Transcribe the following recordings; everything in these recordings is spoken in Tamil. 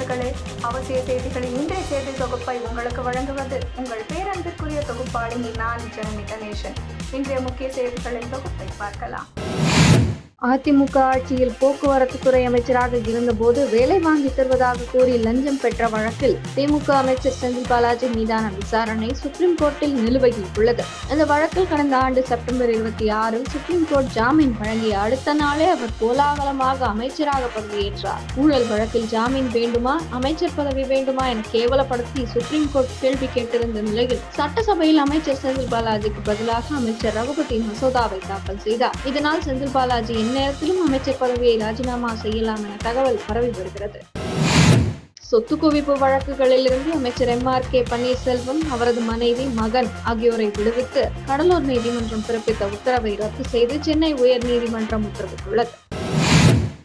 நண்பர்களே அவசிய செய்திகளின் இன்றைய செய்தி தொகுப்பை உங்களுக்கு வழங்குவது உங்கள் பேரன்பிற்குரிய தொகுப்பாளினி நான் ஜனனி கணேசன் இன்றைய முக்கிய செய்திகளின் தொகுப்பை பார்க்கலாம். அதிமுக ஆட்சியில் போக்குவரத்து துறை அமைச்சராக இருந்தபோது வேலை வாங்கி தருவதாக கூறி லஞ்சம் பெற்ற வழக்கில் திமுக அமைச்சர் செந்தில் பாலாஜி மீதான விசாரணை சுப்ரீம் கோர்ட்டில் நிலுவையில் உள்ளது இந்த வழக்கில் கடந்த ஆண்டு செப்டம்பர் இருபத்தி ஆறில் சுப்ரீம் கோர்ட் ஜாமீன் வழங்கிய அடுத்த நாளே அவர் கோலாகலமாக அமைச்சராக பதவியேற்றார். ஊழல் வழக்கில் ஜாமீன் வேண்டுமா அமைச்சர் பதவி வேண்டுமா என கேவலப்படுத்தி சுப்ரீம் கோர்ட் கேள்வி கேட்டிருந்த நிலையில் சட்டசபையில் அமைச்சர் செந்தில் பாலாஜிக்கு பதிலாக அமைச்சர் ரகுபதி மசோதாவை தாக்கல் செய்தார். இதனால் செந்தில் பாலாஜியின் எந்நேரத்திலும் அமைச்சர் பதவியை ராஜினாமா செய்யலாம் என தகவல் பரவி வருகிறது. சொத்து குவிப்பு வழக்குகளிலிருந்து அமைச்சர் எம். ஆர். கே. பன்னீர்செல்வம் அவரது மனைவி மகன் ஆகியோரை விடுவித்து கடலூர் நீதிமன்றம் பிறப்பித்த உத்தரவை ரத்து செய்து சென்னை உயர்நீதிமன்றம் உத்தரவிட்டுள்ளது.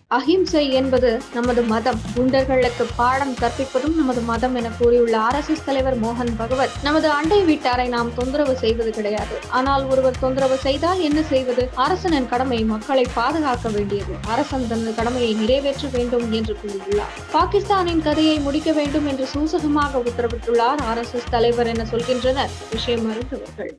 அஹிம்சை என்பது நமது மதம். குண்டர்களுக்கு பாடம் கற்பிப்பதும் நமது மதம் என கூறியுள்ள ஆர் எஸ் எஸ் தலைவர் மோகன் பகவத் நமது அண்டை வீட்டாரை நாம் தொந்தரவு செய்வது கிடையாது. ஆனால் ஒருவர் தொந்தரவு செய்தால் என்ன செய்வது? அரசனின் கடமை மக்களை பாதுகாக்க வேண்டியது. அரசன் தனது கடமையை நிறைவேற்ற வேண்டும் என்று கூறியுள்ளார். பாகிஸ்தானின் கதையை முடிக்க வேண்டும் என்று சூசகமாக உத்தரவிட்டுள்ளார் ஆர் எஸ் எஸ் தலைவர் என சொல்கின்றனர். விஷயம் அறிந்தவர்கள்.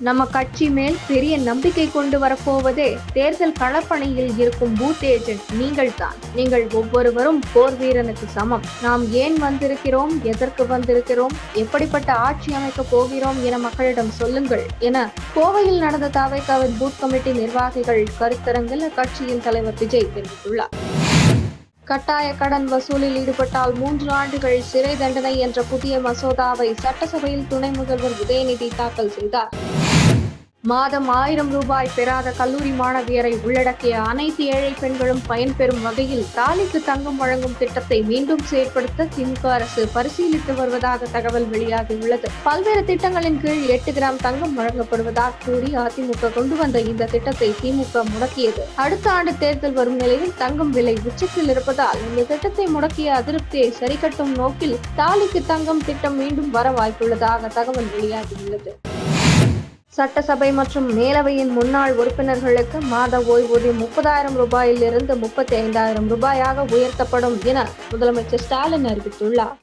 நம்ம கட்சி மேல் பெரிய நம்பிக்கை கொண்டு வரப்போவதே தேர்தல் களப்பணியில் இருக்கும் பூத் ஏஜென்ட் நீங்கள் தான் நீங்கள் ஒவ்வொருவரும் போர் வீரனுக்கு சமம். நாம் ஏன் வந்திருக்கிறோம்? எதற்கு வந்திருக்கிறோம்? எப்படிப்பட்ட ஆட்சி அமைக்க போகிறோம் என மக்களிடம் சொல்லுங்கள் என கோவையில் நடந்த தாவேக்காவின் பூத் கமிட்டி நிர்வாகிகள் கருத்தரங்கில் கட்சியின் தலைவர் விஜய் தெரிவித்துள்ளார். கட்டாய கடன் வசூலில் ஈடுபட்டால் மூன்று ஆண்டுகள் சிறை தண்டனை என்ற புதிய மசோதாவை சட்டசபையில் துணை முதல்வர் உதயநிதி தாக்கல் செய்தார். மாதம் ஆயிரம் ரூபாய் பெறாத கல்லூரி மாணவியரை உள்ளடக்கிய அனைத்து ஏழை பெண்களும் பயன்பெறும் வகையில் தாலிக்கு தங்கம் வழங்கும் திட்டத்தை மீண்டும் செயற்படுத்த திமுக அரசு பரிசீலித்து வருவதாக தகவல் வெளியாகியுள்ளது. பல்வேறு திட்டங்களின் கீழ் எட்டு கிராம் தங்கம் வழங்கப்படுவதாக கூறி அதிமுக கொண்டு வந்த இந்த திட்டத்தை திமுக முடக்கியது. அடுத்த ஆண்டு தேர்தல் வரும் நிலையில் தங்கம் விலை உச்சத்தில் இருப்பதால் இந்த திட்டத்தை முடக்கிய அதிருப்தியை சரிகட்டும் நோக்கில் தாலிக்கு தங்கம் திட்டம் மீண்டும் வர வாய்ப்புள்ளதாக தகவல் வெளியாகியுள்ளது. சட்டசபை மற்றும் மேலவையின் முன்னாள் உறுப்பினர்களுக்கு மாத ஓய்வூதியம் முப்பதாயிரம் ரூபாயிலிருந்து முப்பத்தி ஐந்தாயிரம் ரூபாயாக உயர்த்தப்படும் என முதலமைச்சர் ஸ்டாலின் அறிவித்துள்ளார்.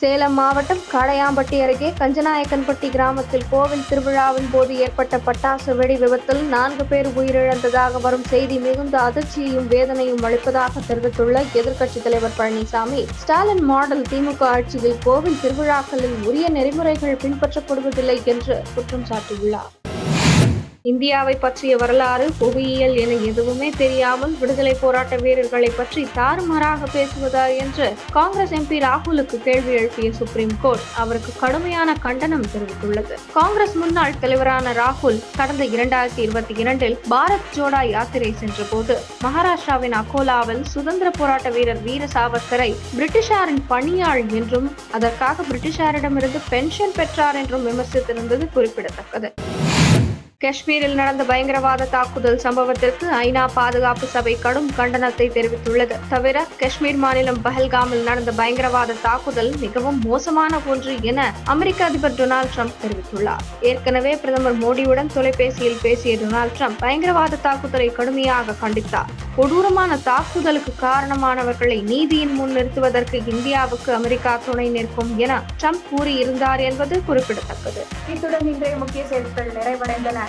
சேலம் மாவட்டம் காடையாம்பட்டி அருகே கஞ்சநாயக்கன்பட்டி கிராமத்தில் கோவில் திருவிழாவின் போது ஏற்பட்ட பட்டாசு வெடி விபத்தில் நான்கு பேர் உயிரிழந்ததாக வரும் செய்தி மிகுந்த அதிர்ச்சியையும் வேதனையும் அளிப்பதாக தெரிவித்துள்ள எதிர்க்கட்சித் தலைவர் பழனிசாமி. ஸ்டாலின் மாடல் திமுக ஆட்சியில் கோவில் திருவிழாக்களில் உரிய நெறிமுறைகள் பின்பற்றப்படுவதில்லை என்று குற்றம் சாட்டியுள்ளார். இந்தியாவை பற்றிய வரலாறு புவியியல் என எதுவுமே தெரியாமல் விடுதலை போராட்ட வீரர்களை பற்றி தாறுமாறாக பேசுவதா என்று காங்கிரஸ் எம்பி ராகுலுக்கு கேள்வி எழுப்பிய சுப்ரீம் கோர்ட் அவருக்கு கடுமையான கண்டனம் தெரிவித்துள்ளது. காங்கிரஸ் முன்னாள் தலைவரான ராகுல் கடந்த இரண்டாயிரத்தி இருபத்தி இரண்டில் பாரத் ஜோடா யாத்திரை சென்றபோது மகாராஷ்டிராவின் அகோலாவில் சுதந்திர போராட்ட வீரர் வீர சாவர்கரை பிரிட்டிஷாரின் பணியாள் என்றும் அதற்காக பிரிட்டிஷாரிடமிருந்து பென்ஷன் பெற்றார் என்றும் விமர்சித்திருந்தது குறிப்பிடத்தக்கது. காஷ்மீரில் நடந்த பயங்கரவாத தாக்குதல் சம்பவத்திற்கு ஐநா பாதுகாப்பு சபை கடும் கண்டனத்தை தெரிவித்துள்ளது. தவிர காஷ்மீர் மாநிலம் பஹல்காமில் நடந்த பயங்கரவாத தாக்குதல் மிகவும் மோசமான ஒன்று என அமெரிக்க அதிபர் டொனால்டு ட்ரம்ப் தெரிவித்துள்ளார். ஏற்கனவே பிரதமர் மோடியுடன் தொலைபேசியில் பேசிய டொனால்டு ட்ரம்ப் பயங்கரவாத தாக்குதலை கடுமையாக கண்டித்தார். கொடூரமான தாக்குதலுக்கு காரணமானவர்களை நீதியின் முன் நிறுத்துவதற்கு இந்தியாவுக்கு அமெரிக்கா துணை நிற்கும் என ட்ரம்ப் கூறியிருந்தார் என்பது குறிப்பிடத்தக்கது. இத்துடன் இன்றைய முக்கிய செய்திகள் நிறைவடைந்தன.